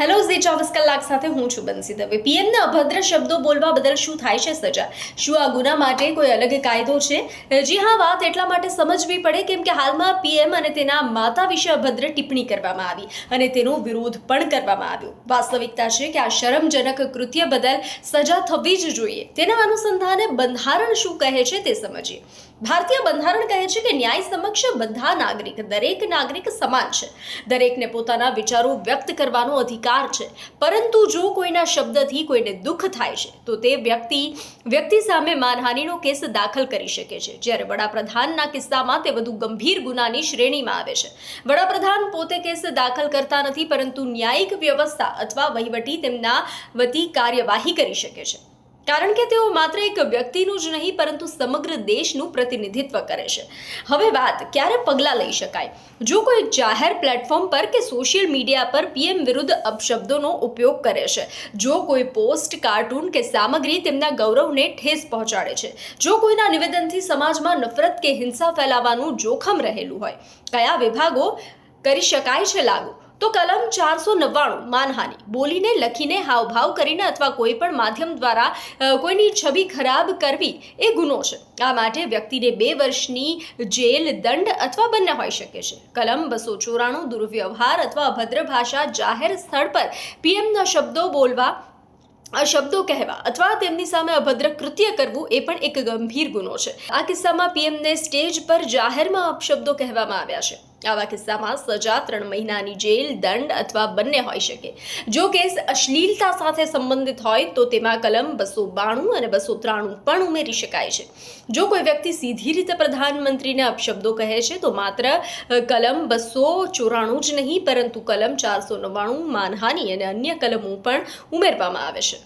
Hello Zee ચોવીસ કલાક સાથે હું છું બંસી દવે. પીએમને અભદ્ર શબ્દો બોલવા બદલ શું થાય છે સજા? શું આ ગુના માટે કોઈ અલગ કાયદો છે? જી હા, વાત એટલા માટે સમજવી પડે કેમ કે હાલમાં પીએમ અને તેના માતા વિશે અભદ્ર ટિપ્પણી કરવામાં આવી અને તેનો વિરોધ પણ કરવામાં આવ્યો. વાસ્તવિકતા છે કે આ શરમજનક કૃત્ય બદલ સજા થવી જ જોઈએ. તેના અનુસંધાને બંધારણ શું કહે છે તે સમજીએ. ભારતીય બંધારણ કહે છે કે ન્યાય સમક્ષ બધા નાગરિક, દરેક નાગરિક સમાન છે. દરેકને પોતાના વિચારો વ્યક્ત કરવાનો અધિકાર છે. પરંતુ જો કોઈના શબ્દથી કોઈને દુઃખ થાય છે, તો તે વ્યક્તિ વ્યક્તિ સામે માનહાનિનો કેસ દાખલ કરી શકે છે. જ્યારે વડાપ્રધાનના કિસ્સામાં તે વધુ ગંભીર ગુનાની શ્રેણીમાં આવે છે. વડાપ્રધાન પોતે કેસ દાખલ કરતા નથી, પરંતુ ન્યાયિક વ્યવસ્થા અથવા વહીવટી તેમના વતી કાર્યવાહી કરી શકે છે. કારણ કે તેઓ માત્ર એક વ્યક્તિનું જ નહીં, પરંતુ સમગ્ર દેશનું પ્રતિનિધિત્વ કરે છે. હવે વાત, ક્યારે પગલાં લઈ શકાય? જો કોઈ જાહેર પ્લેટફોર્મ પર કે સોશિયલ મીડિયા પર પીએમ વિરુદ્ધ અપશબ્દોનો ઉપયોગ કરે છે, જો કોઈ પોસ્ટ, કાર્ટૂન કે સામગ્રી તેમના ગૌરવને ઠેસ પહોંચાડે છે, જો કોઈના નિવેદનથી સમાજમાં નફરત કે હિંસા ફેલાવાનું જોખમ રહેલું હોય, કયા વિભાગો કરી શકાય છે લાગુ? તો કલમ ચારસો નવ્વાણું માનહાનિ. બોલીને લખીને હાવભાવ કરીને અથવા કોઈ પણ માધ્યમ દ્વારા કોઈની છબી ખરાબ કરવી એ ગુનો છે. આ માટે વ્યક્તિને બે વર્ષની જેલ, દંડ અથવા બંને હોઈ શકે છે. કલમ બસો ચોરાણું દુર્વ્યવહાર અથવા અભદ્ર ભાષા જાહેર સ્થળ પર પીએમના શબ્દો બોલવા શબ્દો કહેવા અથવા તેમની સામે અભદ્ર કૃત્ય કરવું એ પણ એક ગંભીર ગુનો છે. આ કિસ્સામાં પીએમને સ્ટેજ પર જાહેરમાં અપશબ્દો કહેવામાં આવ્યા છે. આવા કિસ્સામાં સજા ત્રણ મહિનાની જેલ, દંડ અથવા બંને હોઈ શકે. જો કેસ અશ્લીલતા સાથે સંબંધિત હોય, તો તેમાં કલમ બસો બાણું અને બસો ત્રાણું પણ ઉમેરી શકાય છે. જો કોઈ વ્યક્તિ સીધી રીતે પ્રધાનમંત્રીને અપશબ્દો કહે છે, તો માત્ર કલમ બસો ચોરાણું જ નહીં, પરંતુ કલમ ચારસો નવ્વાણું, માનહાનિ અને અન્ય કલમો પણ ઉમેરવામાં આવે છે.